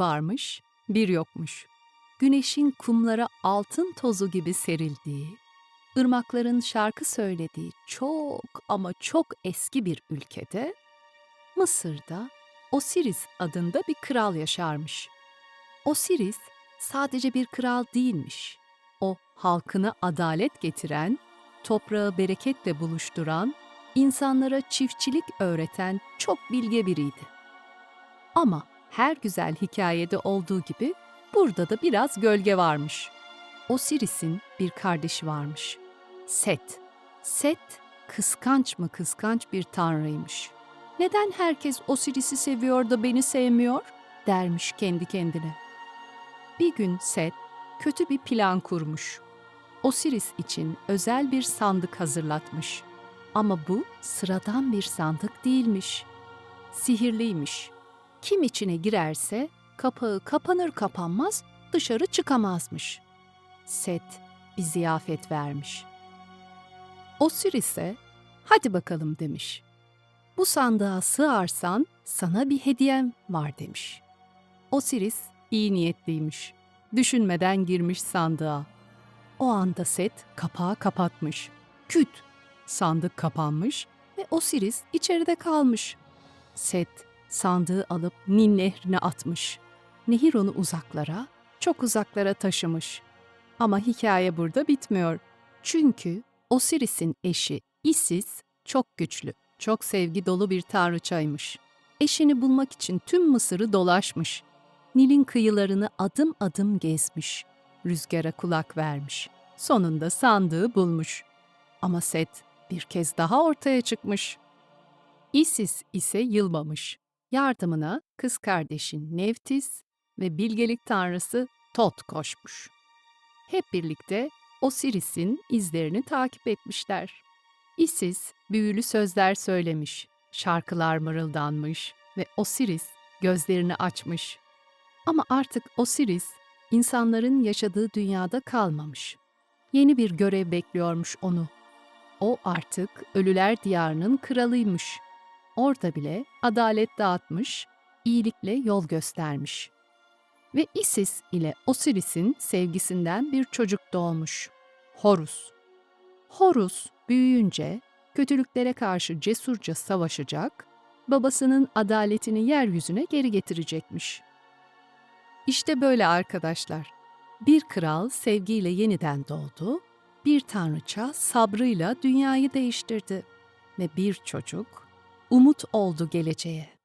varmış, bir yokmuş. Güneşin kumlara altın tozu gibi serildiği, ırmakların şarkı söylediği çok ama çok eski bir ülkede, Mısır'da Osiris adında bir kral yaşarmış. Osiris sadece bir kral değilmiş. O halkına adalet getiren, toprağı bereketle buluşturan, insanlara çiftçilik öğreten çok bilge biriydi. Ama her güzel hikayede olduğu gibi burada da biraz gölge varmış. Osiris'in bir kardeşi varmış. Set. Set kıskanç mı kıskanç bir tanrıymış. Neden herkes Osiris'i seviyor da beni sevmiyor? dermiş kendi kendine. Bir gün Set kötü bir plan kurmuş. Osiris için özel bir sandık hazırlatmış. Ama bu sıradan bir sandık değilmiş. Sihirliymiş. Kim içine girerse kapağı kapanır kapanmaz dışarı çıkamazmış. Set bir ziyafet vermiş. Osiris'e hadi bakalım demiş. Bu sandığa sığarsan sana bir hediyem var demiş. Osiris iyi niyetliymiş. Düşünmeden girmiş sandığa. O anda Set kapağı kapatmış. Küt! Sandık kapanmış ve Osiris içeride kalmış. Set sandığı alıp Nil nehrine atmış. Nehir onu uzaklara, çok uzaklara taşımış. Ama hikaye burada bitmiyor. Çünkü Osiris'in eşi Isis çok güçlü, çok sevgi dolu bir tanrıçaymış. Eşini bulmak için tüm Mısır'ı dolaşmış. Nil'in kıyılarını adım adım gezmiş. Rüzgara kulak vermiş. Sonunda sandığı bulmuş. Ama Set bir kez daha ortaya çıkmış. Isis ise yılmamış. Yardımına kız kardeşin Neftis ve bilgelik tanrısı Tot koşmuş. Hep birlikte Osiris'in izlerini takip etmişler. Isis büyülü sözler söylemiş, şarkılar mırıldanmış ve Osiris gözlerini açmış. Ama artık Osiris insanların yaşadığı dünyada kalmamış. Yeni bir görev bekliyormuş onu. O artık ölüler diyarının kralıymış. Orada bile adalet dağıtmış, iyilikle yol göstermiş. Ve Isis ile Osiris'in sevgisinden bir çocuk doğmuş. Horus. Horus büyüyünce kötülüklere karşı cesurca savaşacak, babasının adaletini yeryüzüne geri getirecekmiş. İşte böyle arkadaşlar. Bir kral sevgiyle yeniden doğdu, bir tanrıça sabrıyla dünyayı değiştirdi ve bir çocuk umut oldu geleceğe.